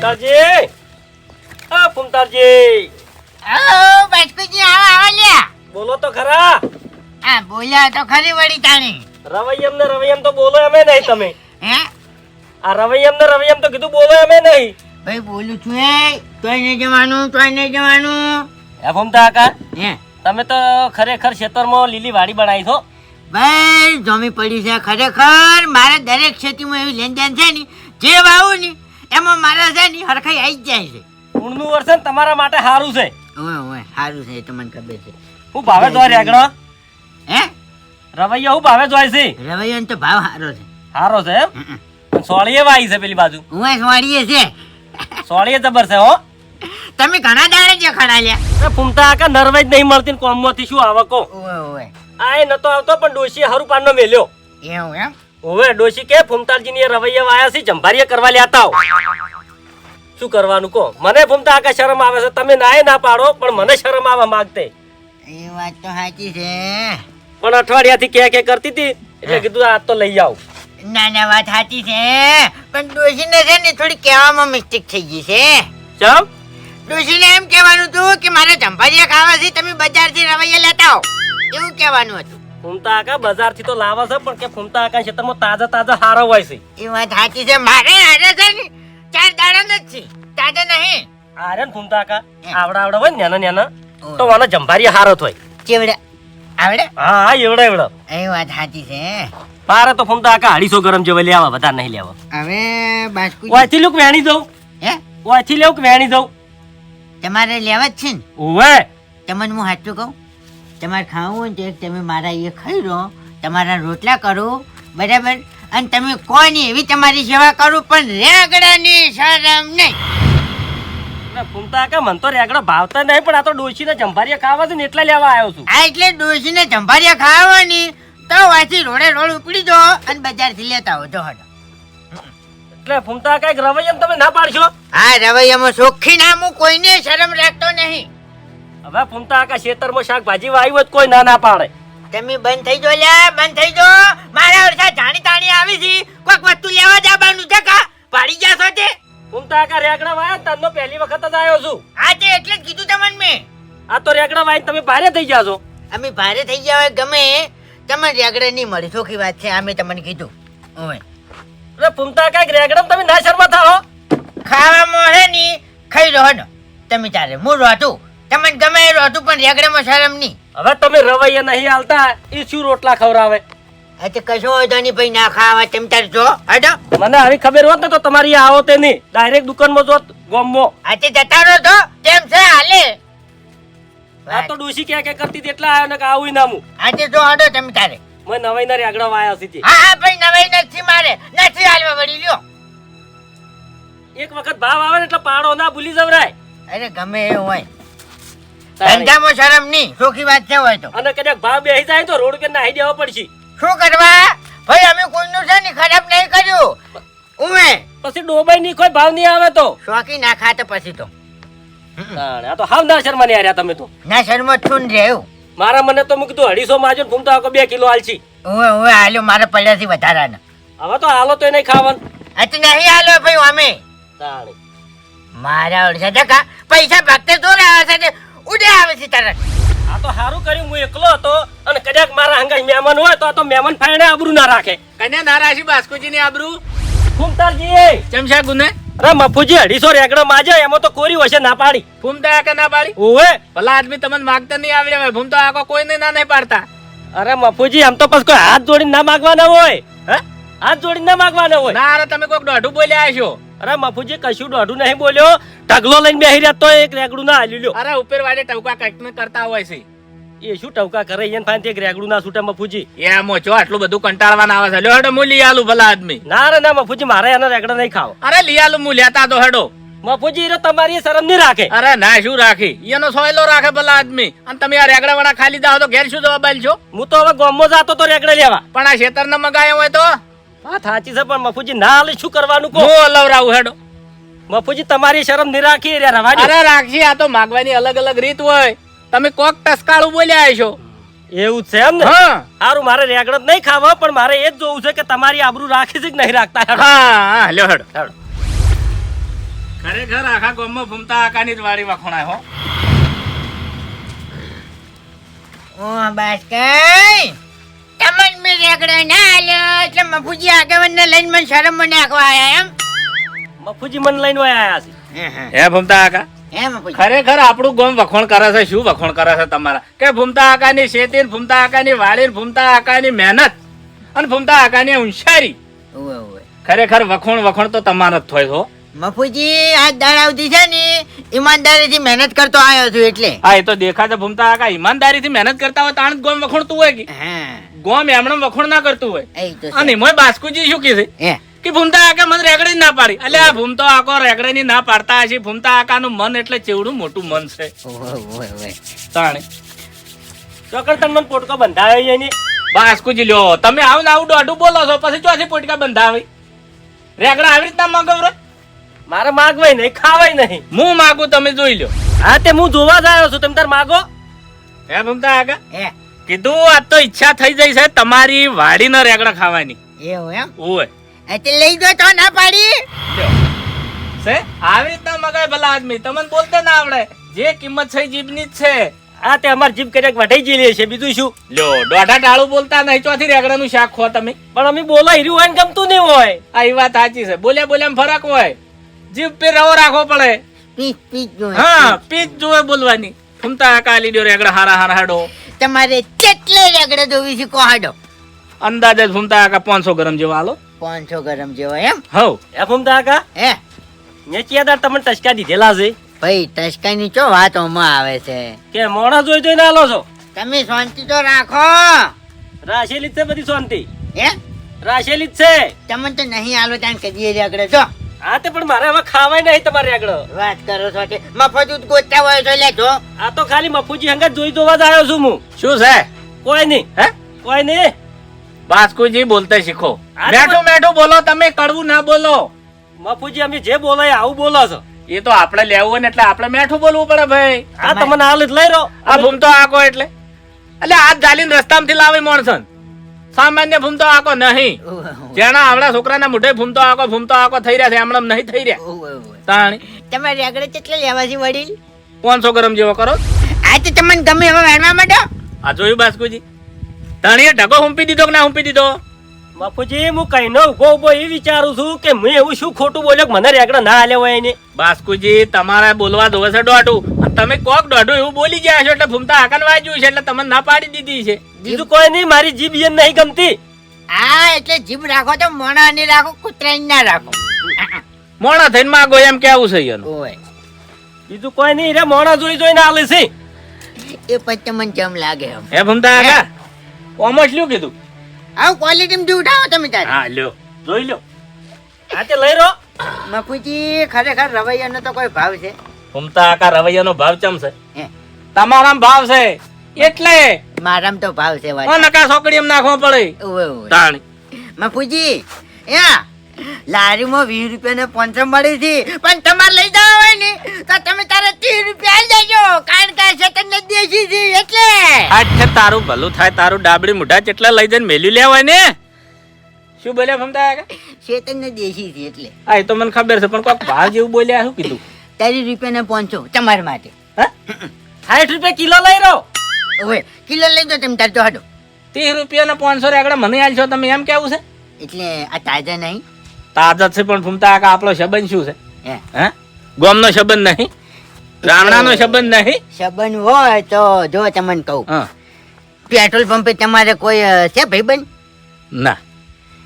ફૂમતાજી આ ફૂમતાજી આવો બાસ્કુજી આવો આવો લ્યા. બોલો તો ખરા! હા બોલ્યા તો ખરી વળી તાણી. રવૈયમ ને રવૈયમ તો બોલો અમે નહીં તમે. હે? આ રવૈયમ ને રવૈયમ તો કીધું બોલો અમે નહીં. ભાઈ બોલું છું એ. તોય નહીં જવાનું તોય નહીં જવાનું. એ ફૂમતા કાકા હે? તમે તો ખરેખર ખેતરમાં લીલી વાડી બનાવી છો. ભાઈ જમી પડી છે ખરેખર. મારે દરેક ખેતીમાં એવી લેન દેન છે ને જે વાવું ને એમાં મારા છે ને હરખાઈ આવી જાય છે. ઊણનું વર્ષન તમારા માટે સારું છે. ઓય ઓય સારું છે એ તો મને ખબર છે. હું ભાવે જોઈ રેગણો? હે? રવૈયા હું ભાવે જોઈ છે. રવૈયાનો તો ભાવ સારો છે. સારો છે એમ. સોળીએ વાઈ છે પેલી બાજુ. હું સોળીએ છે. સોળીએ જબર છે હો. તમે ઘણા દાડે જે ખડા લ્યા. ફૂમતા આકા નર્વે જ નહીં મળતી કોમમાંથી શું આવકો? ઓય ઓય. આ એ નતો આવતો પણ ડોશી હરુપાનનો મેલ્યો. એવું એમ? ઓવે ડોશી કે ફૂમતાલજીની એ રવૈયા વાયા છે જંભારીએ કરવા લેતા આવો શું કરવાનું કહો? મને ફૂમતા આકા શરમ આવે છે? તમે નાય ના પાડો પણ મને શરમ આવવા માંગતે. એ વાત તો સાચી છે. પણ અઠવાડિયાથી કે કે કરતી હતી? એટલે કીધું આ તો લઈ આવ. ના ના વાત સાચી છે. પણ ડોશીને છે ને થોડી કહેવામાં મિસ્ટેક થઈ ગઈ છે. ચમ? ડોશીને એમ કહેવાનું હતું કે મારે ચંપારિયા ખાવા છે તમે બજારથી રવૈયા લેતા આવો. એવું કહેવાનું હતું. ફૂમતા આકા તો લાવે છે પણ કે ફૂમતા આકા ખેતરમાં તાજા તાજા હારો હોય છે. એ વાત સાચી છે મારે હારે છે ને ચાર દાડા નથી તાજા નહીં. આરે ને ફૂમતા આકા આવડા આવડા હોય ને નાના નાના તો આનો જંભારી હારો થાય ચેવડે? આવડે? હા હા એવડા એવડા. એ વાત સાચી છે. પારે તો ફૂમતા આકા અઢીસો ગરમ જેવા લેવા વધારે નહીં લેવા. હવે બાસ્કુ ઓયથી લુક વેણી દઉં. હે? ઓયથી લેવું કે વેણી દઉં. તમારે લેવા જ છે ને? ઓવે. તમને હું સાચું કહું? તમારે ખાવું હોય તો એક તમે મારા એ ખાઈ લો. તમારા રોટલા કરો બરાબર? અને તમે કોની એવી તમારી સેવા કરું પણ રેગડાની શરમ નહીં. ફૂમતા મન તો રેગડો ભાવતા નહીં પણ આ તો ડોશીને જંભારીએ ખાવા છે ને એટલે લેવા આવ્યો છું. આ એટલે ડોશીને જંભારિયા ખાવાની. તો વાંચી રોડે રોડ ઉપડી દો અને બજારથી લેતા આવજો હડો. એટલે ફૂમતા કંઈક રવૈયમ તમે ના પાડશો? હા રવૈયામાં ચોખ્ખી નામું કોઈને શરમ રાખતો નહીં. હવે ફૂમતા આકા ખેતરમાં શાકભાજી વાવ્યું હોય કોઈ ના ના પાડે. તમે બંધ થઈ જો લે બંધ થઈ જો મારા ઓળખા જાણી તાણી આવી છે. કોઈક વસ્તુ લેવા જવાનું છે કા? પાડી જાશો તે? ફૂમતા આકા રેગડા વાયા તનનો પહેલી વખત જ આવ્યો છું. આ તે એટલે જ કીધું તમને મેં. આ તો રેગડા વાય તમે ભારે થઈ જાજો અમે ભારે થઈ ગયા હોય ગમે તમને રેગડે નહીં મળી. ચોખી વાત છે અમે તમને કીધું. ઓય અરે ફૂમતા કંઈક રેગડા તમે ના શરમા થાઓ ખાવા મોહે ની ખાઈ રહો તમે તારે હું રોતું તમને ગમે એ રોતું પણ રેગડામાં શરમ નહીં. હવે તમે રવૈયા નહીં હાલતા એ શું રોટલા ખવડાવે? આ તો કશો હોય તો નહીં ભાઈ ના ખાવા તમે તારે જો હડો મને આવી ખબર હોત ને તો તમારી આવો તે નહીં. ડાયરેક્ટ દુકાનમાં જોત ગોમો તે જતા રહો તો તેમ છે હાલે. આ તો ડોસી ક્યાં ક્યાં કરતી હતી એટલે આવ્યો ને કે આવું નામું આજે જો હડો તમે તારે. મેં નવાઈ ના રેગડા વાયા છે હા હા ભાઈ નવાઈ નથી મારે. નથી હાલવા વળી લ્યો. એક વખત ભાવ આવે ને એટલે પાડો ના ભૂલી જવરાય. અરે ગમે એ હોય. ધંધામાં શરમ નહીં સુખી વાત છે હોય તો. અને કદાચ ભાવ બેસી જાય તો રોડ કે નાહી દેવા પડશે. શું કરવા? ભાઈ અમે કોઈનું છે ને ખરાબ નહીં કર્યું. ઉમે. પછી ડોબાઈ ની કોઈ ભાવ નહીં આવે તો. શોખી ના ખાતે પછી તો. આ તો હાવ ના શર્મા નહીં આર્યા તમે તો. ના શરમ છું ને રહેવું મારા મને તો મૂકી તું અઢીસો માજો ને ફૂમતો આખો બે કિલો હાલશી ઓએ ઓએ હાલ્યો મારા પડ્યાથી વધારાના. હવે તો હાલો તો નહીં ખાવાનું. અચ્છા નહીં હાલો ભાઈ અમે. તાણે. મારા ઓળખા પૈસા ભાગતે દૂર આવે છે ઉડે આવે છે તારે. આ તો સારું કર્યું હું એકલો હતો અને કદાચ મારા હંગાઈ મહેમાન હોય તો આ તો મહેમાન ફાયણે આબરૂ ના રાખે. કન્યા નારાશી બાસ્કુજી ની આબરૂ? ફૂમતાલજી! ચમશા ગુને? અરે મફુજી અઢીસો રેગડો માજે એમાં તો કોરી હશે ના પાડી. ફૂમતા કે ના પાડી? ઓવે. ભલા આદમી તમને માગતા નહીં આવડે હોય ફૂમતા આકો કોઈને ના નહીં પાડતા. અરે મફુજી આમ તો પછી કોઈ હાથ જોડીને ના માગવાના હોય. હે? હાથ જોડીને ના માગવાના હોય. ના અરે તમે કોઈક દોઢું બોલ્યા હશો. અરે મફુજી કશું દોઢું નહીં બોલ્યો. ઢગલો લઈને બેહી રહ્યા તો એક રેગડું ના હાલ્યું લ્યો. અરે ઉપર વાડે ટવકા કંઈક ને કરતા હોય છે. એ શું ટવકા કરે? એને ફાઈન એક રેગડું ના છૂટે મફુજી. એ મોચો આટલું બધું કંટાળવાના આવે છે. લ્યો હેડો હું લઈ આલું ભલા આદમી. ના રે ના મફુજી મારે એના રેગડા નહીં ખાવ. અરે લઈ આલું હું લેતા તો હેડો. મફુજી એ તમારી શરમ નહીં રાખે. અરે ના શું રાખી? એનો સોયલો રાખે ભલા આદમી. અને તમે આ રેગડા વાળા ખાલી દાવ તો ઘેર શું જવાબ છો હું તો હવે ગોમો જાતો તો રેગડે લેવા. પણ આ ખેતર ને મગાયો હોય તો? વાત સાચી છે પણ મફુજી ના હાલે શું કરવાનું કહો? હું અલવરાવું હેડો. મફુજી તમારી શરમ નિરાખી રાખી રે રવાડી. અરે રાખજી આ તો માગવાની અલગ અલગ રીત હોય. તમે કોક ટસકાળું બોલ્યા છો એવું છે એમ ને? હા. સારું મારે રેગડત નહીં ખાવા પણ મારે એ જ જોવું છે કે તમારી આબરૂ રાખી છે કે નહીં રાખતા હા હા લ્યો હેડો. હેડો. ખરેખર આખા ગામમાં ભૂમતા આકાની જ વાડી વખણાય હો. ઓ બસ કઈ તમન મે ના આલ્યો એટલે મફુજી આગેવાનને લઈને મને શરમ નાખવા આયા એમ? મફુજી મને લઈને આયા છે. હે ભૂમતા આકા? ખરેખર આપણું ગામ વખોણ કરે છે શું વખોણ કરે છે તમારા? કે ભૂમતા આકાની શેતી ભૂમતા આકાની વાડી ને ભૂમતા આકાની મહેનત અને ભૂમતા આકાની હોશિયારી. ખરેખર વખોણ વખોણ તો તમારો જ થયો છો મફુજી આ દાડાવતી છે ને ઈમાનદારીથી મહેનત કરતો આવ્યો છું એટલે. હા એ તો દેખાતો ભૂમતા આકા. ઈમાનદારીથી મહેનત કરતા હોય તાણ જ ગોમ વખોણતું હોય કે? હા. ગોમ એમણે વખોણ ના કરતું હોય. એ તો છે. અને એમાંય બાસ્કુજી શું કીધું કે ભૂમતા આકા મને રેગડી ના પાડી. એટલે આ ભૂમતો આકો રેગડી ની ના પાડતા હશે. ભૂમતા આકા નું મન એટલે ચેવડું મોટું મન છે. તાણે. ચોકર તમને પોટકો બંધાવે એની બાસ્કુજી લ્યો તમે આવ ને આવું દોઢું બોલો છો પછી ચોથી પોટકા બંધાવી? રેગડા આવી રીતના મગવરો મારે માગવાય નહીં ખાવાય નહીં. હું માગું તમે જોઈ લ્યો. હા તે હું જોવા જ આવ્યો છું તમે તાર માગો? હે ભૂમતા આકા? હે? કીધું આ તો ઈચ્છા થઈ જઈ છે તમારી વાડીના રેગડા ખાવાની. એવું એમ? ઓય એટલે લઈ દો તો ના પાડી? છે? આવી રીતના મગાય ભલા આદમી. તમને બોલતે ના આવડે. જે કિંમત છે જીભની જ છે. આ તે અમાર જીભ કર્યા વઢાઈ ગયેલી છે. બીજું શું? લ્યો દોઢા ટાળું બોલતા નહીં ચોથી રેગડાનું શાક ખો તમે. પણ અમે બોલા હીર્યું હોય ને ગમતું નહીં હોય. આ એ વાત સાચી છે. બોલ્યા બોલ્યા ફરક હોય. જીભ પે રવો રાખવો પડે. પીચ પીચ જોઈએ હા પીચ જોઈએ બોલવાની. ફૂમતા કાલી લ્યો રેગડા હારા હારા હાડો. તમારે કેટલે રગડે જોવી છે કોહાડો અંદાજે ફૂમતા આકા પાંચસો ગ્રામ જેવા હાલો. પાંચસો ગરમ જેવો એમ? હવ. એ ફૂમતા કાકા? હે? મેં ચિયાદાર તમને ટચકા દીધેલા છે. ભાઈ ટસકાની ચો વાત ઓમાં આવે છે? કે મોણા જોઈ જોઈને આલો છો? તમે શાંતિ તો રાખો. રાશેલી જ છે બધી શાંતિ. હે? રાશેલી જ છે. તમને તો નહીં આલો ત્યાં કદી રગડે છો હા તે પણ મારે હવે ખાવાય નહીં તમારે આગળ. વાત કરો છો કે મફત ગોતતા હોય તો લે જો આ તો ખાલી મફુજી હંગા જોઈ જોવા જ આવ્યો છું હું. શું છે? કોઈ નહીં. હે? કોઈ નહીં. બાસ્કુજી બોલતા શીખો. મેઠું મેઠું બોલો તમે કડવું ના બોલો. મફુજી અમે જે બોલાય આવું બોલો છો. એ તો આપણે લેવું હોય ને એટલે આપણે મેઠું બોલવું પડે ભાઈ. આ તમને હાલ જ લઈ રહ્યો આ ભૂમતો આકો એટલે. એટલે આ જાલીન રસ્તામાંથી લાવે માણસન. સામાન્ય ભૂમતો આકો નહીં. જેના આપણા છોકરાના મોઢે ભૂમતો આકો ભૂમતો આકો થઈ રહ્યા છે હમણાં નહીં થઈ રહ્યા. તાણી. તમારે રેગડે કેટલા લેવા છે વડીલ? પાંચસો ગ્રામ જેવો કરો. આ તો તમને ગમે હવે વેણવા માંડો. આ જોયું બાસ્કુજી? તાણીએ ઢગો હુંપી દીધો કે ના હુંપી દીધો? બાપુજી હું કઈ નો ઊભો ઊભો એ વિચારું છું કે હું એવું શું ખોટું બોલ્યો કે મને રેગડા ના આલ્યો હોય એને. બાસ્કુજી તમારે બોલવા દોવે છે દોઢું. તમે કોક દોઢું એવું બોલી ગયા છો એટલે ભૂમતા આકન વાંચ્યું છે એટલે તમને ના પાડી દીધી છે. બીજું કોઈ નહીં મારી જીભ એને નહીં ગમતી. હા એટલે જીભ રાખો તો મોણા ની રાખો કૂતરા ના રાખો. મોણા થઈને માગો એમ કેવું છે એનું ઓય. બીજું કોઈ નહીં રે મોણા જોઈ જોઈને આલે છે. એ પછી મને જમ લાગે એમ. હે ભમતા આકા કોમર્સ લ્યો કીધું. આવું ક્વોલિટી માં ઉઠાવો તમે તારે. હા લ્યો. જોઈ લ્યો. આ તે લઈ રહ્યો મકુજી ખરેખર રવૈયાનો તો કોઈ ભાવ છે? ભમતા આકા રવૈયાનો ભાવ ચમ છે? હે. તમારામાં ભાવ છે. એટલે મારામ તો ભાવ છે વાત ઓ નકા સોકડી એમ નાખવો પડે. તાણી. મફુજી યા લારીમાં વીસ રૂપિયા ને પંચમ મળી હતી. પણ તમારે લઈ જવા હોય ને તો તમે તારે ત્રીસ રૂપિયા લઈ જજો કારણ કે સેકન્ડ દેશી છે એટલે. આજ તારું ભલું થાય તારું ડાબડી મુઢા જેટલા લઈ જઈને મેલ્યું લેવાય ને. શું બોલ્યા ફમતા ને દેશી છે એટલે. હા એ તો મને ખબર છે પણ કોઈક ભાવ જેવું બોલ્યા શું કીધું? ત્રીસ રૂપિયા ને પહોંચો તમારા માટે. હા? સાઠ રૂપિયા કિલો લઈ રહ્યો. ઓય કિલો લઈ દો તમે તાર તો હટો ત્રીસ રૂપિયા ને પાંચસો રેગડા મને આલશો તમે એમ કેવું છે? એટલે આ તાજા નહીં? તાજા છે પણ ફૂમતા આકા આપણો સંબંધ શું છે? હે. હે? ગોમનો સંબંધ નહીં? રામણાનો સંબંધ નહીં? સંબંધ હોય તો જો તમને કહું. પેટ્રોલ પંપે તમારે કોઈ છે ભાઈબંધ? ના.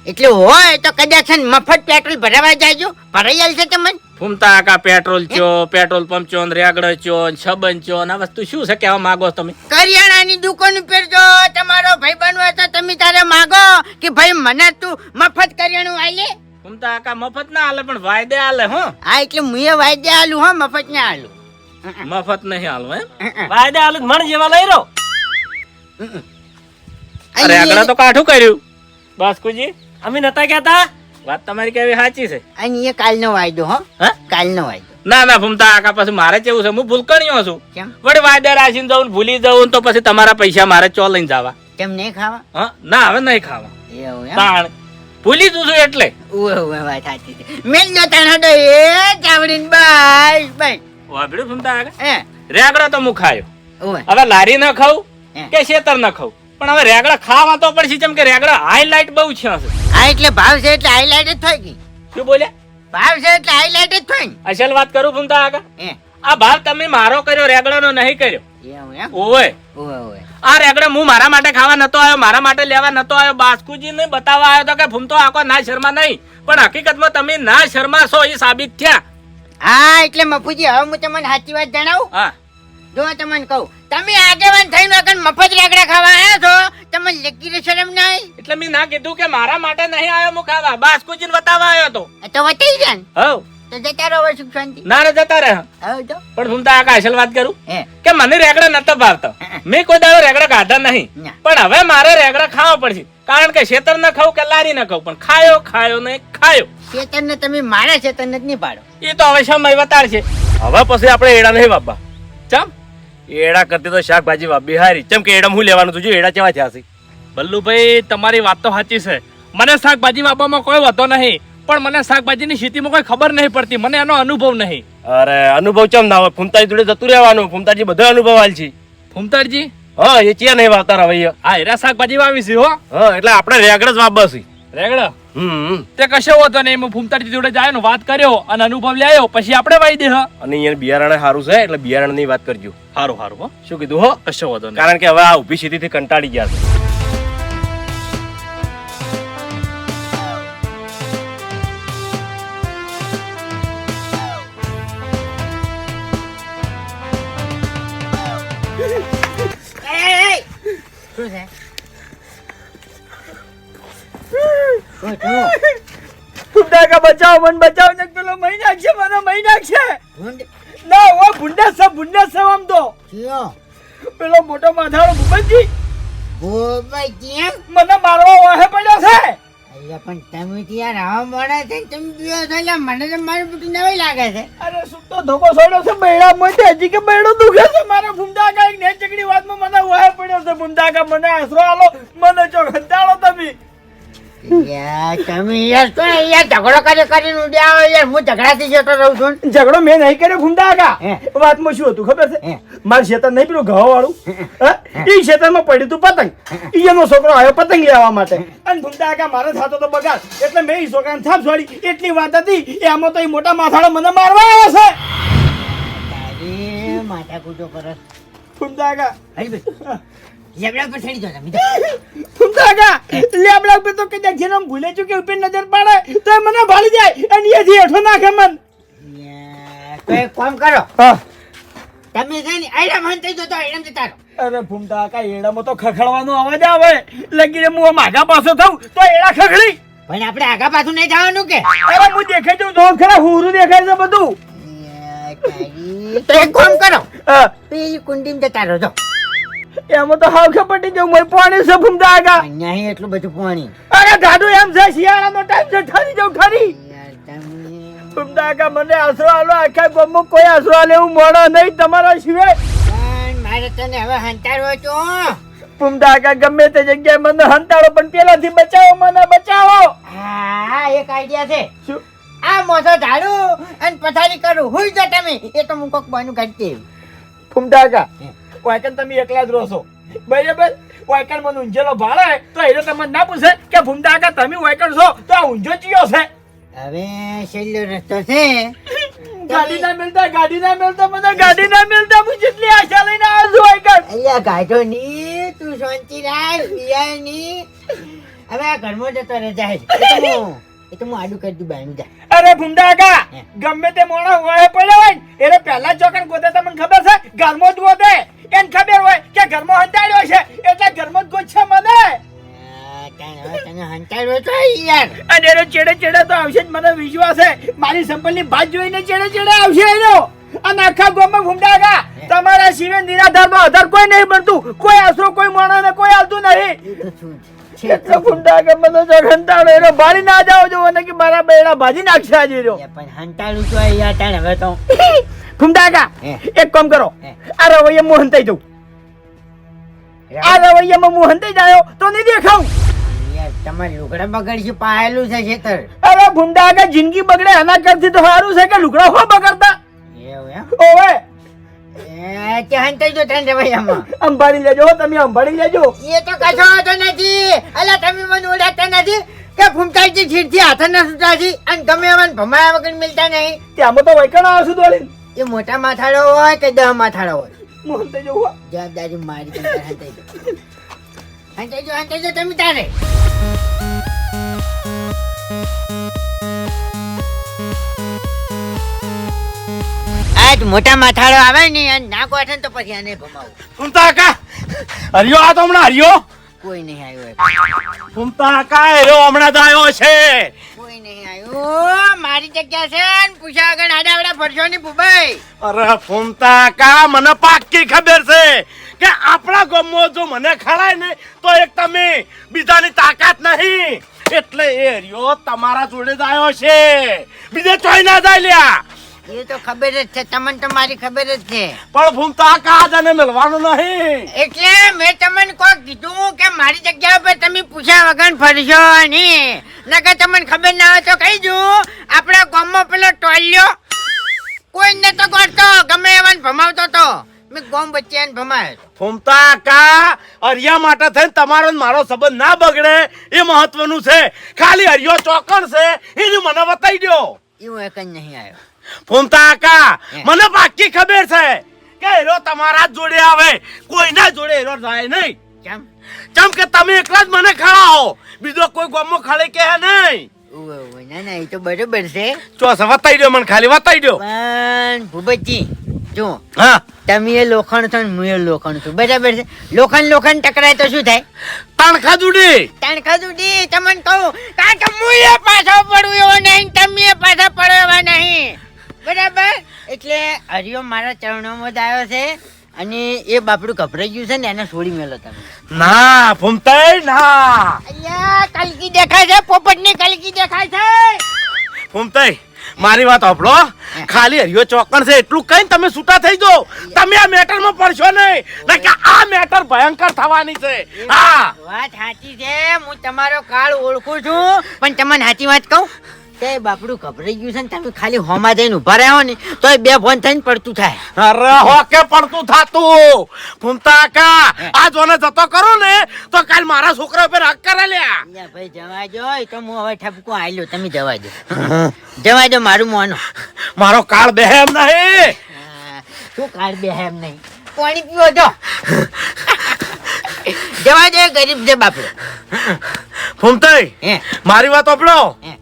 એટલે હોય તો કદાચ છે ને મફત પેટ્રોલ ભરાવા જાજો ભરાઈ આવશે તમને? ફૂમતા આકા પેટ્રોલ ચો પેટ્રોલ પંપ ચો ને રેગડો ચો ને છબન ચો ને આ વસ્તુ શું છે કેવા માંગો તમે? કરિયાણાની દુકાન ઉપર જો તમારો ભાઈ બનવો તો તમે તારે માગો કે ભાઈ મને તું મફત કરિયાણું આલે? ફૂમતા આકા મફત ના આલે પણ વાયદે આલે હો. હા એટલે હું વાયદે આલું હો મફત ના આલું. મફત નહીં હાલો એમ? વાયદા હાલ મણ જેવા લઈ રહો? અરે આગળ તો કાઠું કર્યું. બાસ્કુજી અમે નતા કહેતા? વાત તમારી કેવી સાચી છે? અને એ કાલનો વાયદો હો. હા? કાલનો વાયદો. ના ના ભૂમતા આકા પછી મારે કેવું છે? હું ભૂલકણીઓ છું. વળી વાયદા રાખીને જવું ભૂલી જવું તો પછી તમારા પૈસા મારે ચો લઈને જવા. કેમ નહીં ખાવા? હા? ના હવે નહીં ખાવા. એવું તાણ. ભૂલી છું એટલે. ઓવે ઓવે વાત સાચી છે. મેલ જો તને હતો એ ચાવડીન બાઈ બાઈ વાબડું ભૂમતા આગળ? હે. રેગડો તો હું ખાયો. હવે લારી ન ખાઉં કે શેતર ન ખાઉં? પણ હવે રેગડા ખાવા તો પડશે જેમ કે રેગડા હાઈલાઇટ બહુ છે આ એટલે ભાવ છે એટલે હાઈલાઇટ જ થઈ ગઈ શું બોલ્યા ભાવ છે એટલે હાઈલાઇટ જ થઈ અસલ વાત કરું ફૂમતા આગળ? હે આ ભાવ તમે મારો કર્યો રેગડાનો નહીં કર્યો. ઓવે. આ રેગડા હું મારા માટે ખાવા નતો આવ્યો મારા માટે લેવા નતો આવ્યો. બાસ્કુજી ને બતાવવા આવ્યો તો કે ફૂમતો આખો ના શર્મા નહીં. પણ હકીકતમાં તમે ના શર્મા છો એ સાબિત થયા. હા એટલે મફુજી હવે હું તમને સાચી વાત જણાવું? હા. જો તમને કહું. તમે આગેવાન થઈને વગર મફત રેગડા ખાવા આવ્યા છો? તમે લકી શરમ નહીં? એટલે મેં ના કીધું કે મારા માટે નહીં આવ્યો હું ખાવા. બસ કુજીન બતાવવા આવ્યો તો. તો વટાઈ જાન. ને હવ તો જતા રહો સુખ શાંતિ. ના રે જતા રહે. હવે તો. પણ હું તો અસલ વાત કરું. કે મને રેગડા નતો ભાવતો. મેં કોઈ દાડો રેગડા ખાધા નહીં. પણ હવે મારે રેગડા ખાવા પડશે. કારણ કે શેતર ન ખાવ કે લારી ન ખાવ પણ ખાયો ખાયો ને ખાયો. ચેતનને તમે મારા ચેતનને જ નહીં પાડો. એ તો હવે સમય છે હવે પછી આપણે એડા નહીં બાપા. ચમ? એડા કરતી તો શાકભાજી વાપી હારી ચમ કે એડા હું લેવાનું તું? જો એડા કેવા થયા છે? બલ્લુભાઈ તમારી વાત તો સાચી છે. મને શાકભાજી વાવવામાં કોઈ વાંધો નહીં પણ મને શાકભાજીની ખેતીમાં કોઈ ખબર નહીં પડતી. મને એનો અનુભવ નહીં. અરે અનુભવ ચમ ના હોય? ફૂમતાજી જોડે જતું રહેવાનું. ફૂમતાજી બધો અનુભવ હાલ છે. ફૂમતાજી? હા એ ચિયા નહીં વાવતા હવે આ એરા શાકભાજી વાવી છે હો. હા એટલે આપણે રેગડ જ વાપવા છે રેગડ હમ. તે કશો હોતો નહીં હું ફૂમતાડજી જોડે જાય ને વાત કર્યો અને અનુભવ લ્યાયો પછી આપણે વાઈ દે અને અહીંયા બિયારણ સારું છે એટલે બિયારણની વાત કરજો. સારું સારું હો. શું કીધું હો? કશો હોતો કારણ કે હવે આ ઊભી સીધી કંટાળી ગયા છે. એ, એ, એ! શું છે? ભૂંડા બચાવો મને બચાવો ને પેલો મહી નાખશે મને મહી નાખશે ના ઓ ભૂંડા સબ ભૂંડા સબ આમ તો. પેલો મોટો માથાળો ભૂપતજી. ભૂપતજી મને મારવા વાહે પડ્યો છે. અલ્યા પણ તમે ત્યાં રાવા મોડા છે તમે પીવો છો એટલે મને તો મારું બધું નવી લાગે છે. અરે સુતો ધોકો સોડ્યો છે બૈડા હજી કે બૈડો દુખે છે મારા ભૂંડા કા? એક ને ચકડી વાતમાં મને વાહે પડ્યો છે ભૂંડા મને આશરો આલો મને ચો કંટાળો તમે. ઝઘડો આવો મેં નહીં કર્યો ભૂંડા કા વાતમાં શું હતું ખબર છે? મારું શેતર નહીં પેલું ઘઉં વાળું એ શેતરમાં પડ્યું તું પતંગ. એનો છોકરો આવ્યો પતંગ લેવા માટે. અને ભૂંડા કા મારે થતો તો બગાડ. એટલે મેં ઈ છોકરાને થાપ છોડી. એટલી વાત હતી એમાં તો એ મોટા માથાડો મને મારવા આવ્યો છે. માથા કૂટો કરો. ભૂંડા કા પર ચડી તો. લેબડા ઉપર તો કદાચ જેને ભૂલે ચૂકે ઉપર નજર પાડે તો મને ભાળી જાય. અને એથી હેઠો નાખે મન. તો એક કામ કરો. તમે છે ને આયડા મન થઈ જતો આયડા જતા રહો અરે ભૂમતા કા એડામાં તો ખખડવાનો અવાજ આવે. લગીને હું આમ આગા પાછો થઉં તો એડા ખખડી. પણ આપણે આગા પાછું નહીં જવાનું કે? અરે હું દેખાઈ જઉં તો ખરા હુરું દેખાય છે બધું. તો એક કામ કરો. પેલી કુંડીમાં જતા રહો એમાં તો હાવ ખપટી જવું મય પાણી છે આગા અહીંયા અહીં એટલું બધું પાણી. અરે દાદુ એમ છે શિયાળાનો ટાઈમ છે ઠરી જાઉં ઠરી. તમે મને આશરો આલો આખા ગામમાં કોઈ આશરો આલે હું મોડો નહીં તમારા સિવાય. મારે તને હવે હંતાડવો છો આગા ગમે તે જગ્યાએ મને હંતાડો પણ પેલાથી બચાવો મને બચાવો. હા એક આઈડિયા છે. શું? આ મોસો ઢાળું અને પથારી કરું. હુઈ જો તમે. એ તો હું કોક બનું આવી. ફૂમતા વાયકન તમે એકલા જ રહો છો. બરાબર? વાયકન મને ઊંઝેલો ભાડે તો એને તમને ના પૂછે કે ફૂમતા કા તમે વાયકન છો તો આ ઊંઝો ચિયો છે. હવે છેલ્લો રસ્તો છે. ગાડી ના મિલતા ગાડી ના મિલતા મને ગાડી ના મિલતા હું જેટલી આશા લઈને આવ્યો છું વાયકન અહીંયા ગાઢો ની તું શાંતિ રાખ પિયા ની હવે આ ઘરમાં જતો રહે જાહેર એ તો હું આડું કરી દઉં બાયનું જા. અરે ભૂંડા કા ગમે તે મોણો હોય પડ્યો હોય એટલે એને પહેલા ચોકન ગોતે તમને ખબર છે? ઘરમાં જ ગોતે. એને ખબર હોય? કે ઘરમાં હંતાડ્યો છે? એટલે ઘરમાં જ ગોતશે મને? અને ચેડે ચેડે તો આવશે જ, મને વિશ્વાસ મારી સંપલની ભાત જોઈને ચેડે ચેડે આવશે એનો. અને આખા ગામમાં હતા તમારા સિવાય નિરાધારમાં આધાર કોઈ નહીં બનતું. કોઈ આશરો, કોઈ માણસને કોઈ આવતું નહીં. એટલો ઘૂમતા કે મને જો ઘંટાડો એનો ભારી ના જાવ જો અને કે મારા બેડા ભાજી નાખશે આજે રહ્યો પણ હંતાડું છો યાર તાણ હવે તો. ઘૂમતા એક કામ કરો. આ રવૈયા હું હંતાઈ જઉં. આ રવૈયામાં હું હંતાઈ જાયો તો નહીં દેખાઉં. તમારે લુગડા બગડશે પાયેલું છે ખેતર. અરે કાકા જિંદગી બગડે એના કરતી તો સારું છે કે લુગડા હો બગડતા? ઓવે. તને લેજો તમે અંભાળી લેજો. એ તો કશો વાંધો નથી. અલા તમે મને ઓળખતા નથી કે ફૂમતાજી છીડથી હાથ ન સુતા અને ગમે અમને ભમાયા વગર મિલતા નહીં. ત્યાં તો વૈકણ આવશું દોડી એ મોટા માથાડો હોય કે દહ માથાડો હોય? જવાબદારી મારી તમે તારે. આજ મોટા માથાળો આવે ને અને ના કોઠે તો પછી આને ભમાવું ફૂમતા કાકા! હરિયો આ તો હમણાં હરિયો? કોઈ નહીં આવ્યો ફૂમતા કાકા હરિયો હમણાં તો આવ્યો છે. કોઈ નહીં આવ્યો. મારી જગ્યા છે ને પૂછા આગળ આડા આવડા ફરશો ની ભૂભાઈ અરે ફૂમતા કા મને પાક્કી ખબર છે કે આપણા ગામમાં જો મને ખરાય ને તો એક તમે બીજાની તાકાત નહીં. એટલે એ હરિયો તમારા જોડે જ આવ્યો છે. બીજે ચોઈ ના જાય લ્યા. એ તો ખબર જ છે તમને તો મારી ખબર જ છે. પણ ફૂમતા કા તને મળવાનું નહીં? એટલે મેં તમને કોઈ કીધું કે મારી જગ્યા પર તમે પૂછ્યા વગર ફરશો નહીં. નકર તમને ખબર ના હોય તો કહી દઉં આપણા ગામમાં પેલો ટોલ્યો. કોઈ નતો કરતો ગમે એવાને ભમાવતો તો. મેં ગામ વચ્ચે આને ભમાયો. ફૂમતા કા અરિયા માટે થઈને તમારો મારો સંબંધ ના બગડે એ મહત્વનું છે. ખાલી હરિયો ચોકણ છે એનું મને બતાવી દો એવું એક જ નહીં આવ્યો. ફૂમતા કા મને પાક્કી ખબર છે કે હીરો તમારા જ જોડે આવે કોઈના જોડે હીરો જાય નહીં. કેમ? કેમ કે તમે એકલા જ મને ખડાવો બીજો કોઈ ગોમો ખડે કે નહીં. ના ના એ તો બરોબર છે. ચોસ બતાવી દો મને ખાલી વતાઈ દો પણ ભૂપતજી જો હા. તમે એ લોખંડ છો ને હું એ લોખંડ છું. બરાબર છે? લોખંડ લોખંડ ટકરાય તો શું થાય? તણખા ખાજુડી તાણ ખાજુડી તમને કહું કારણ કે હું એ પાછો પડું એવો નહીં તમે એ પાછા પડો એવા નહીં. બરાબર? એટલે હરિયો મારા ચરણોમાં જ આવ્યો છે અને એ બાપડું ગભરાઈ ગયું છે ને એને છોડી મેલો તમે. ના ફૂમતાઈ ના. અહીંયા કલકી દેખાય છે પોપટની કલકી દેખાય છે. ફૂમતાઈ મારી વાત સાંભળો ખાલી હરિયો ચોકણ છે એટલું કઈ તમે છૂટા થઈ જાઓ. તમે આ મેટરમાં પડશો નહીં. નહીં કે આ મેટર ભયંકર થવાની છે. હા. વાત સાચી છે હું તમારો કાળ ઓળખું છું પણ તમને સાચી વાત કહું? તે બાપડું ગભરાઈ ગયું છે ને તમે ખાલી હોમાં જઈને ઊભા રહ્યો ને તો બે ફોન થઈને પડતું થાય. અરે હોકે પડતું થાતું? ફૂમતા કા? આ જોને જતો કરો ને તો કાલ મારા છોકરા ઉપર હક કરે લ્યા. ભાઈ જવા જો તો હું હવે ઠપકો આયલો તમે જવા દો. જવા દો મારું મોનો. મારો કાળ બેહેમ એમ નહીં શું કાળ બે એમ નહીં? પાણી પીવો જો જવા દે ગરીબ છે બાપડો. ફૂમતાઈ હે. મારી વાત હે.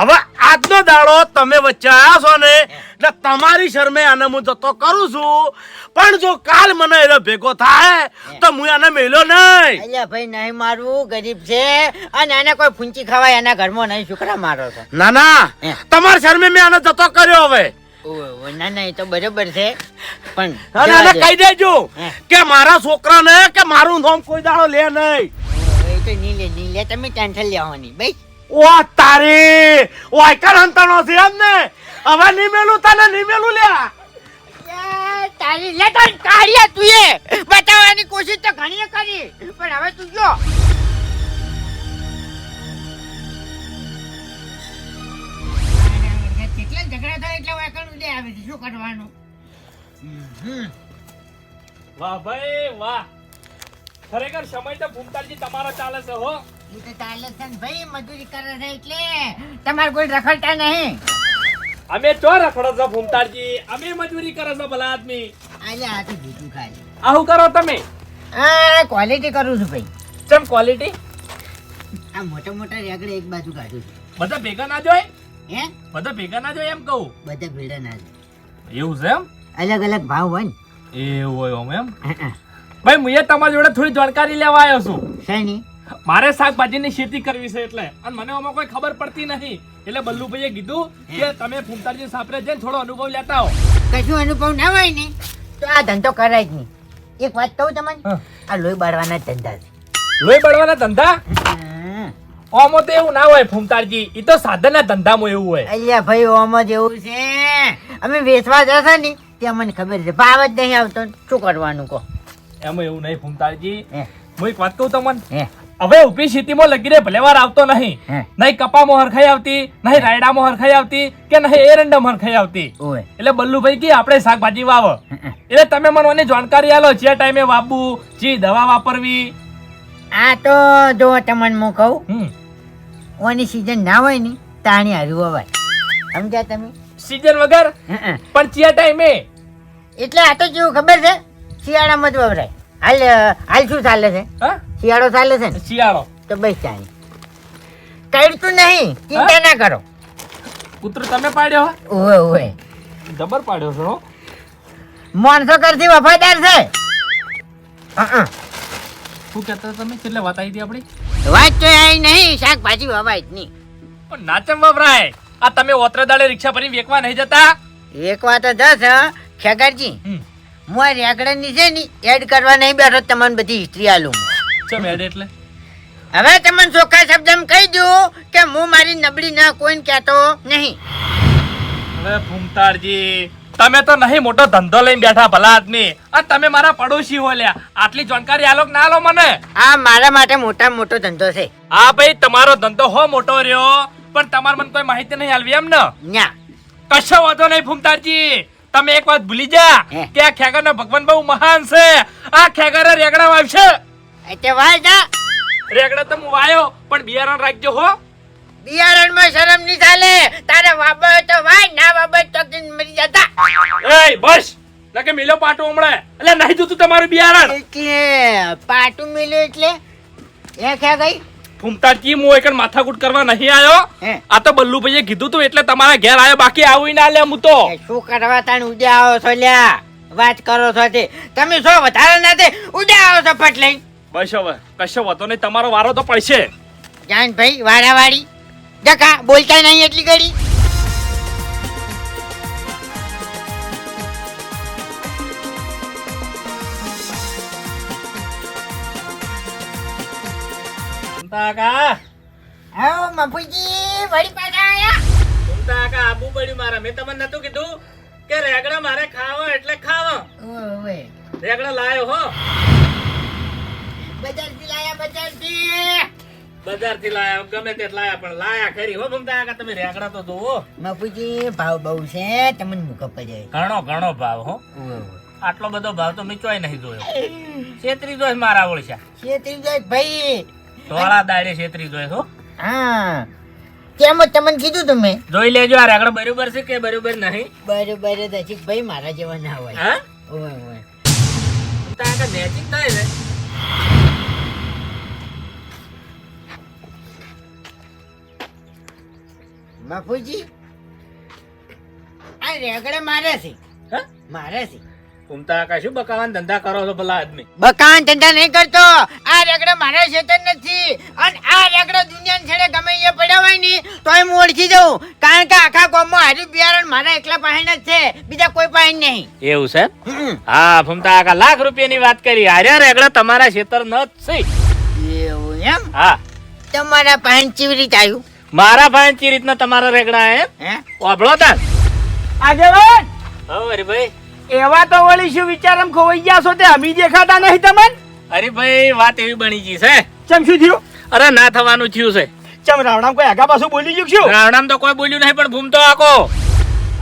હવે આજનો દાડો તમે વચ્ચે આવ્યા છો ને એટલે તમારી શરમે આને હું જતો કરું છું. પણ જો કાલ મને એનો ભેગો થાય તો હું આને મેલો નહીં. એટલે ભાઈ નહીં મારવું ગરીબ છે. અને એને કોઈ ફૂંચી ખવાય એના ઘરમાં નહીં છોકરા મારો છો ના ના. તમારી શરમે મેં આને જતો કર્યો હવે. ના ના એ તો બરોબર છે. પણ અને. કહી દેજો કે મારા છોકરાને કે મારું નામ કોઈ દાડો લે નહીં. એ તો નહીં લે નહીં લે તમે ટેન્શન લેવાની ભાઈ. ઓ તારી! ઓ આઈકર હંતાનો છે એમ ને? હવે નહીં મેલું તને નહીં મેલું લ્યા તારી લે તો કાઢ્યા તું એ. બતાવવાની કોશિશ તો ઘણી કરી પણ હવે તું જો કેટલા ઝઘડા થાય એટલે વાકણ ઉડે આવે છે શું કરવાનું? વાહ ભાઈ વાહ. ખરેખર સમય તો ભૂમતાલજી તમારો ચાલે છે હો. એ તો ચાલે છે ને ભાઈ મજૂરી કરે છે એટલે તમારે કોઈ રખડતા નહીં. અમે ચો રખડો છો ભૂમતાલજી અમે મજૂરી કરો છો ભલા આદમી. આલે આ તો જૂઠું ખાલી. આવું કરો તમે. આ ક્વોલિટી કરું છું ભાઈ. ચમ ક્વોલિટી આ મોટા મોટા રેગડે એક બાજુ કાઢું છું. બધા ભેગા ના જોય? હે? બધા ભેગા ના જોય એમ કહું? બધા ભેડા ના છે એવું છે એમ? અલગ અલગ ભાવ હોય ને. એવું હોય એમ. ભાઈ હું તમારી જોડે થોડી જાણકારી લેવા આવ્યો છું. શેની? મારે શાકભાજીની ખેતી કરવી છે એટલે. અને મને આમાં કોઈ ખબર પડતી નહીં. એટલે બલ્લુભાઈએ કીધું કે તમે ફૂમતાજી સાપરે જઈને થોડો અનુભવ લેતા હો કશું અનુભવ ના હોય ને તો આ ધંધો કરાય જ નહીં. એક વાત કહું તમને આ લોહી બાળવાના ધંધા છે. લોહી બળવાના ધંધા? ઓમો તો એવું ના હોય ફૂમતારજી. એ તો સાધનના ધંધામાં એવું હોય. અલ્યા ભાઈ ઓમ જ એવું છે. અમે વેચવા જશે ને ત્યાં મને ખબર છે. ભાવ જ નહીં આવતો. શું કરવાનું કહો? એમાં એવું નહીં ફૂમતારજી. હે. એક વાત કહું તમને. હવે ઊભી સ્થિતિમાં લગીને ભલે વાર આવતો નહીં. નહીં કપામાં હરખાઈ આવતી નહીં રાયડામાં હરખાઈ આવતી કે નહીં એરંડામાં હરખાઈ આવતી. એટલે બલ્લુભાઈ કે આપણે શાકભાજી વાવો. એટલે તમે મને ઓની જાણકારી આલો જે ટાઈમે વાવવું જે દવા વાપરવી. આ તો જો તમને હું કહું ઓની સીઝન ના હોય ને તાણી હારું અવાય સમજ્યા તમે? સીઝન વગર? પણ ચિયા ટાઈમે? એટલે આ તો જેવું ખબર છે શિયાળામાં જ વવરાય. હાલ હાલ શું ચાલે છે? હા? શિયાળો ચાલે છે ને? શિયાળો. તો બસ ચાલે. કઈડતું નહીં ચિંતા ના કરો. પુત્ર તમે પાડ્યો? ઓવે ઓવે જબર પાડ્યો છો હો. માણસો કરતી વફાદાર છે. હં, શું કહેતા તમે? કેટલે વાત આવી હતી આપણી. વાત તો આવી નહીં શાકભાજી વવાય જ નહીં. પણ નાચમ વપરાય. આ તમે ઓતરે દાડે રિક્ષા ભરી વેકવા નહીં જતા? એક વાત તો હં, ખેગારજી. હું આ રેકડાની છે ને એડ કરવા નહીં બેઠો તમને બધી હિસ્ટ્રી આલું ચમ એડ એટલે? હવે તમને ચોખ્ખા શબ્દમાં કહી દઉં કે હું મારી નબળી ના કોઈને કહેતો નહીં. હવે ભૂમતારજી તમે તો નહીં મોટો ધંધો લઈને બેઠા ભલા આદમી. આ તમે મારા પડોશી હો લ્યા. આટલી જાણકારી આલોક ના આલો મને? આ મારા માટે મોટા મોટો ધંધો છે. હા ભાઈ તમારો ધંધો હો મોટો રહ્યો પણ તમારે મને કોઈ માહિતી નહીં આલવી એમ ને? ના કશો વાંધો નહીં ફૂમતાળજી તમે એક વાત ભૂલી જા કે આ ખેગરનો ભગવાન બહુ મહાન છે. આ ખેગર રેગડા વાવશે એટલે વાય જા. રેગડા તો હું વાયો પણ બિયારણ રાખજો હો. બિયારણમાં શરમ નહીં ચાલે. તારે વાબો તો વાય ના વાબો તો કીન મરી જતા. એય બસ. નકે મિલો પાટો હમણે. એટલે નહીં જોતું તમારું બિયારણ. એટલે પાટું મિલ્યો એટલે. એ ખે ગઈ? ફૂમતાજી હું એક માથાકૂટ કરવા નહીં આવ્યો આ તો બલ્લુભાઈએ કીધું તું એટલે તમારા ઘેર આવ્યો બાકી આવું ના લે હું તો. શું કરવા તાણ ઉડ્યા આવો છો લ્યા? વાત કરો છો તે. તમે શું વધારે નથી ઉડ્યા આવો છો ફટ લઈ બસ હવે કશો વાતો નહીં તમારો વારો તો પડશે. જાન ભાઈ વારાવાળી ડકા બોલતા નહીં એટલી ઘડી? કાકા આવો મફુજી વળી પાછા આયા. કાકા આબુ પડ્યું મારા. મેં તમને નતું કીધું કે રેગડા મારે ખાવા એટલે ખાવા. ઓવે રેગડા લાયો હો. બજારથી લાયા બજારથી. બજારથી લાયા ગમે તે લાયા પણ લાયા ખરી હો ભમતા તમે રેગડા તો જોવો મફુજી ભાવ બહુ છે તમને મૂકો પડે ઘણો ઘણો ભાવ હો. આટલો બધો ભાવ તો મેં ચોય નહીં જોયો. છેતરી જોય મારા ઓળશા છેતરી જાય ભાઈ. ધોળા દાડે છેતરી જોઈ છો હા. કેમ જ તમને કીધું તમે જોઈ લેજો આ રેગડો બરોબર છે કે બરોબર નહીં? બરોબર જ છે ભાઈ મારા જેવા ના હોય. હા? ઓય ઓય તા કે મેચિંગ થાય છે? બાપુજી આ રેગડે મારે છે. હા? મારે છે. ભમતા કા શું બકાવાન ધંધા કરો છો ભલા આદમી? બકાવાન ધંધા નહીં કરતો. આ રેગડા મારા શેતન નથી. અને આ રેગડા દુનિયાને છેડે ગમે એ પડ્યા હોય ને તોય હું ઓળખી જાઉં. કારણ કે આખા ગામમાં હારી બિયારણ મારા એકલા પાસે જ છે. બીજા કોઈ પાસે નહીં. એવું છે? હા ભમતા કાકા લાખ રૂપિયાની વાત કરી. આ રેગડા તમારા શેતર ન છે. એવું એમ? હા. તમારા પાસે ચીવરી રીતે આવ્યું? મારા ભાઈ ચી રીતના તમારા રેગડા એમ? હે? વાપરો તાન આગેવાન હા અરે ભાઈ. એવા તો વળી શું વિચારમ ખોવાઈ ગયા છો તે? અમી દેખાતા નહીં તમને? અરે ભાઈ વાત એવી બની ગઈ છે. ચમ શું થયું? અરે ના થવાનું થયું છે. ચમ રાવણામ કોઈ આગા પાછું બોલી ગયું શું? રાવણામ તો કોઈ બોલ્યું નહીં પણ ભૂમતો આકો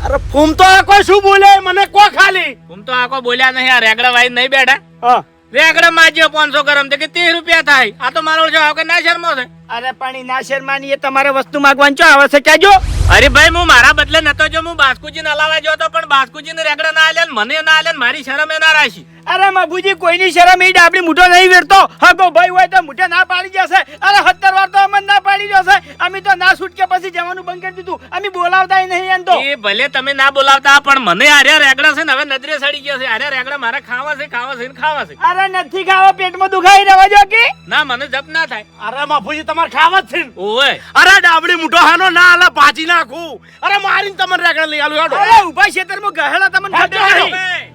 અરે ફૂમ તો આ શું બોલે? મને કો ખાલી? ભૂમતો આકો બોલ્યા નહીં આ રેગડા વાઈ નહીં બેઠા. હા. રેગડા માજ્યો પાંચસો ગરમ તે કે ત્રીસ રૂપિયા થાય. આ તો મારો જવાબ કે ના શર્મો છે. અરે પણ ના શરમાની એ તમારે વસ્તુ માંગવાનું ચો આવે છે કહેજો અરે ભાઈ, હું મારા બદલે નતો જો, હું બાસ્કુજી હલાવા જો તો પણ બાસ્કુજી ને રેગડા ના આલે મને ના આલે મારી શરમ એ ના રાશી. અરે મભુજી કોઈની શરમ એ ડાબડી મૂઠો નહીં વેરતો. હગો ભાઈ હોય તો મૂઠે ના પાડી જશે. અરે સત્તર વાર તો અમને ના પાડી જશે. અમે તો ના છૂટકે પછી જવાનું બંધ કરી દીધું. અમે બોલાવતા નહીં એમ તો. એ ભલે તમે ના બોલાવતા પણ મને આર્યા રેગડા છે ને હવે નજરે સડી ગયા છે. આર્યા રેગડા મારે ખાવા છે ખાવા છે ને ખાવા છે. અરે નથી ખાવા પેટમાં દુખાઈ રહેવા જો કે. ના મને જપ ના થાય. અરે બાપુજી તમારે ખાવા જ છે ઓય. અરે ડાબડી મૂઠો હાનો ના આલા ભાજી નાખું. અરે મારીને તમને રેગડા લઈ આલું હેડો. અરે ઊભા ક્ષેત્રમાં ગહેલા તમને ખબર નહીં.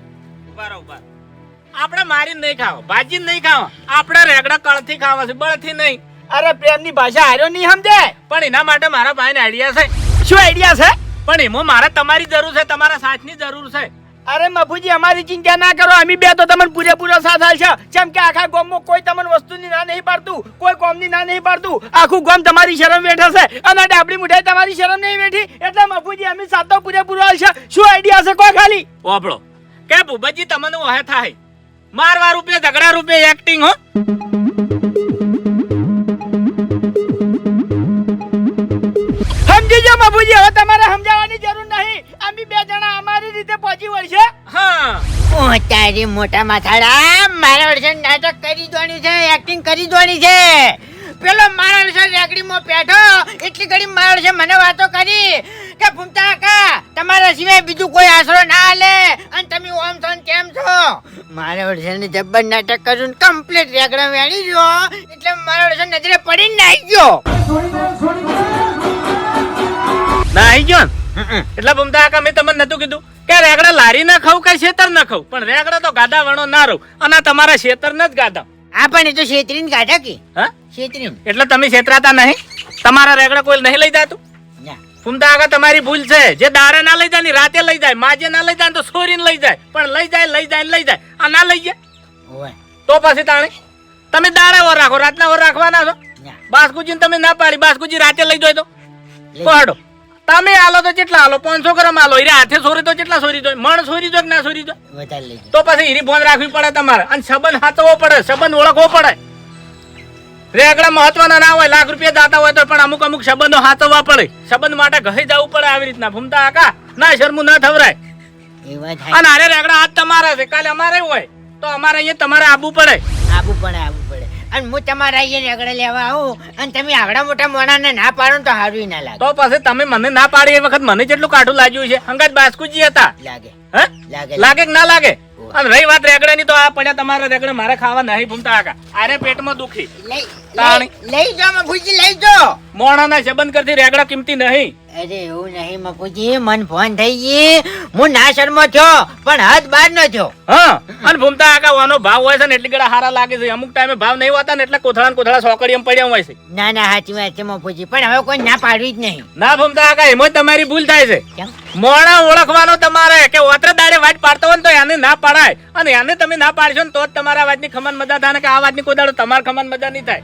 ઊભા રહો, ઊભા. આપણે મારી નહીં ખાવ ભાજી નહીં ખાવ. આપણે રેગડા કળથી ખાવા છે બળથી નહીં. અરે પ્રેમની ભાષા હાર્યો નહીં સમજે? પણ એના માટે મારા ભાઈને આઈડિયા છે. શું આઈડિયા છે? પણ એમાં મારે તમારી જરૂર છે તમારા સાથની જરૂર છે. અરે મફુજી અમારી ચિંતા ના કરો. અમે બે તો તમને પૂરેપૂરો સાથ હાલશે જેમ કે આખા ગામમાં કોઈ તમને વસ્તુની ના નહીં પાડતું કોઈ કોમની ના નહીં પાડતું. આખું ગામ તમારી શરમ બેઠે છે. અને ડાબડી મુઠાઈ તમારી શરમ નહીં બેઠી એટલે મફુજી અમે સાથ તો પૂરેપૂરો હાલશે શું આઈડિયા છે કોઈ ખાલી? ઓપડો કે ભૂપતજી તમને વહે થાય? મારવા રૂપે ઝઘડા રૂપે એક્ટિંગ હો. સમજી જાઓ મફુજી હવે તમારે સમજાવવાની જરૂર નહીં. અમે બે જણા અમારી રીતે પહોંચી વળશે. હા. ઓ તારી મોટા માથાડા મારા વર્ષે નાટક કરી દોણી છે એક્ટિંગ કરી દોણી છે. પેલો મારા વર્ષે રેકડીમાં બેઠો એટલી ઘડી મારા વર્ષે મને વાતો કરી. કે ફૂમતા કાકા તમારા સિવાય બીજું કોઈ આશરો ના લે. અને તમે ઓમ છો ને કેમ છો? મારા ઓડિશન ને જબ્બર નાટક કર્યું કમ્પ્લીટ રેકડા વેણી ગયો એટલે મારા ઓડિશન નજરે પડીને નાઈ ગયો. ના આઈ ગયો ને? એટલે ભૂમતા કાકા મેં તમને નતું કીધું કે રેગડા લારી ના ખાવ કે શેતર ના ખાવ પણ રેગડા તો ગાદા વણો ના રહું. અને તમારા શેતર જ ગાદા. આ પણ એ તો છેતરીને કાઢા કે? હા? છેતરીને એટલે તમે છેતરાતા નહીં? તમારા રેગડા કોઈ નહીં લઈ જાતું? ના ફૂમતા આગળ તમારી ભૂલ છે. જે દારા ના લઈ જાય ને રાતે લઈ જાય. માજે ના લઈ જાય તો છોરીને લઈ જાય. પણ લઈ જાય લઈ જાય ને લઈ જાય. આ ના લઈ જાય. તો પછી તાણે? તમે દારા ઓર રાખો રાતના ઓર રાખવાના છો? બાસ્કુજી તમે ના પાડી બાસ્કુજી રાતે લઈ જાય તો? પહાડો તમે આલો તો કેટલા આલો પાંચસો ગ્રામ આલો હીરે હાથે સોરી તો કેટલા સોરી દો મણ સોરી દો કે ના સોરી દો તો પછી હીરી ફોન રાખવી પડે તમારે. અને સંબંધ હાથવો પડે સંબંધ ઓળખવો પડે. રેગડા મહત્વના ના હોય લાખ રૂપિયા દાતા હોય તો પણ અમુક અમુક સંબંધો હાચવવા પડે. સંબંધ માટે ઘરે જવું પડે આવી રીતના. ભૂમતા આકા ના શરમું ના થવરાય. અને અરે રેગડા હાથ તમારા છે. કાલે અમારે હોય તો અમારે અહીંયા તમારે આબુ પડે. આબુ પડે આબુ પડે. અને હું તમારા અહીંયા રેગડા લેવા આવું અને તમે આગળ મોટા મોણાને ના પાડો તો હારવી ના લાગે. તો પછી તમે મને ના પાડી એ વખત મને જેટલું કાઢું લાગ્યું છે? અંગત બાસ્કુજી હતા. લાગે. હે? લાગે. લાગે કે ના લાગે? અને રહી વાત રેગડા ની તો આ પડ્યા તમારા રેગડા મારે ખાવા નહીં ભૂમતા આકા આરે પેટમાં દુખી. લઈ- લઈ જાઓ ભૂજી લઈ જાઓ મોણાના સંબંધ કરતી રેગડા કિંમતી નહીં. અરે એવું નહીં મકુજી મન ફોન થઈ ગઈ. હું ના શર્મો થયો પણ હદ બાર નો થયો. હા અને ભૂમતા આકા વાનો ભાવ હોય છે ને એટલી ગળા હારા લાગે છે. અમુક ટાઈમે ભાવ નહીં હોતા ને એટલે કોથળા કોથળા સોકડી એમ પડ્યા હોય છે. ના ના સાચી વાત છે મકુજી પણ હવે કોઈ ના પાડવી જ નહીં. ના ભૂમતા આકા એમાં જ તમારી ભૂલ થાય છે. મોણા ઓળખવાનો તમારે કે ઓતરે દાડે વાત પાડતો હોય તો એને ના પાડાય. અને એને તમે ના પાડશો ને તો જ તમારા વાતની ખમન મજા થાય ને કે આ વાતની કોઈ દાડો તમારા ખમન મજા નહીં થાય.